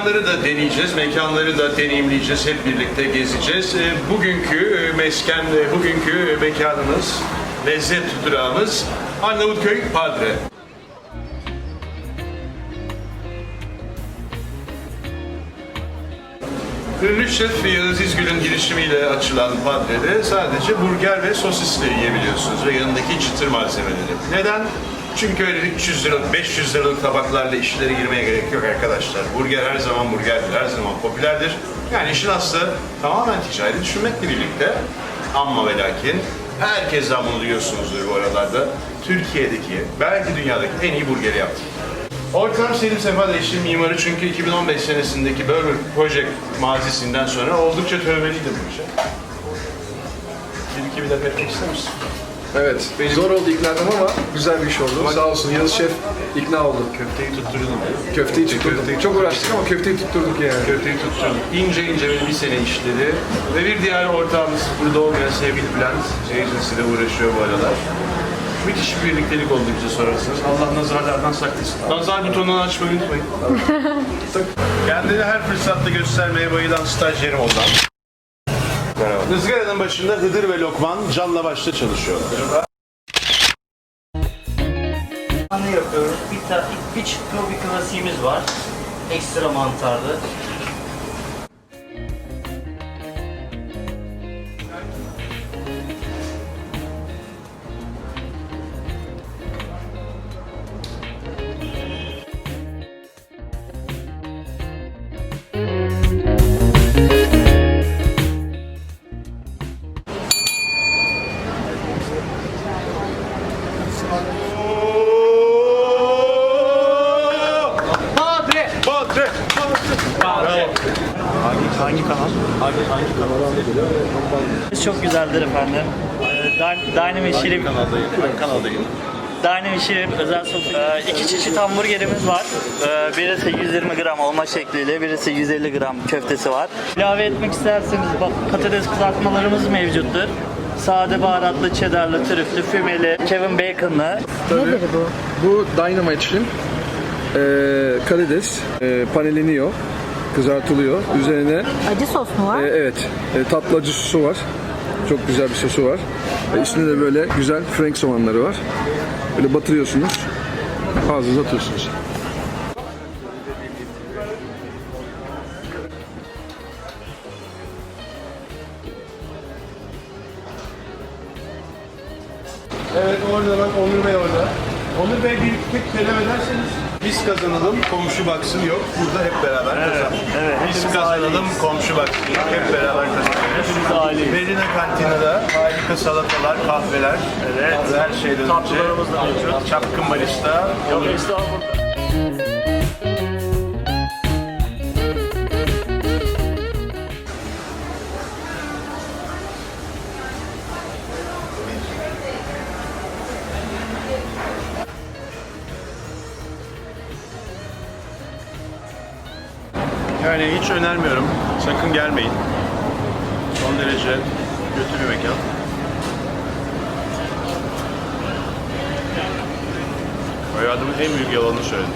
mekanları da deneyeceğiz, mekanları da deneyimleyeceğiz, hep birlikte gezeceğiz. E, Bugünkü e, mesken, e, bugünkü mekanımız, lezzet durağımız Arnavutköy Padre. Ünlü şef Yağız İzgül'ün girişimiyle açılan Padre'de sadece burger ve sosisle yiyebiliyorsunuz ve yanındaki çıtır malzemeleri. Neden? Çünkü öyle 300 liralık, 500 liralık tabaklarla işlere girmeye gerek yok arkadaşlar. Burger her zaman burgerdir, her zaman popülerdir. Yani işin aslı tamamen ticari düşünmekle birlikte ama ve lakin herkesten bunu duyuyorsunuzdur bu aralarda. Türkiye'deki, belki dünyadaki en iyi burgeri yaptık. Ortam Selim Sefa da işin mimarı çünkü 2015 senesindeki Burger Project mazisinden sonra oldukça tövbeliydi bu işe. Bir iki bir laf etmek ister? Evet, zor oldu ikna etmem ama güzel bir iş oldu. Sağ olsun Yağız Şef ikna oldu. Köfteyi tutturdum. Köfteyi tutturduk. Çok uğraştık ama köfteyi tutturduk yani. Köfteyi tutturdum. İnce ince böyle bir sene işledi. Ve bir diğer ortağımız burada olmayan sevgili Bülent Agency ile uğraşıyor bu aralar. Müthiş bir birliktelik oldu bize sorarsanız. Allah nazarlardan saklasın. Nazar butonunu açmayı unutmayın. Kendini her fırsatta göstermeye bayılan stajyerim Ozan. Merhaba. Izgara'nın başında Hıdır ve Lokman canla başla çalışıyorlar. Yapıyoruz? Bir, ta, bir çıktı bir klasiğimiz var. Ekstra mantarlı. Hangi kanal? Hangi, hangi kanal? Çok güzeldir efendim. Ee, Dy- Dynamic Şirin, kanaldayım? Hangi kanaldayım? Dynamic Şirin özel sos. Ee, iki çeşit hamburgerimiz var. Ee, birisi 120 gram olma şekliyle, birisi 150 gram köftesi var. İlave etmek isterseniz patates kızartmalarımız mevcuttur. Sade baharatlı, cheddarlı, trüflü, fümeli, Kevin Bacon'lı. Nedir bu? Bu Dynamite Shrimp. Ee, karides e, paneleniyor, kızartılıyor. Üzerine Acı sos mu var? e, evet e, tatlı acı sosu var. Çok güzel bir sosu var. E, üstünde de böyle güzel frank soğanları var. Böyle batırıyorsunuz. Ağzınıza atıyorsunuz. Evet orada bak Onur Bey orada. Onur Bey bir tek kelam ederseniz biz kazanalım komşu baksın yok. Burada hep beraber kazanalım. Biz kazanalım komşu yok. Hep beraber aileyiz. Medine kantinede harika salatalar, kahveler. Evet. Ve her şeyden önce Tatlılarımız da mevcut. çapkın barista. Yok estağfurullah. Yani hiç önermiyorum. Sakın gelmeyin. Son derece kötü bir mekan. Hayatımın en büyük yalanını söyledim.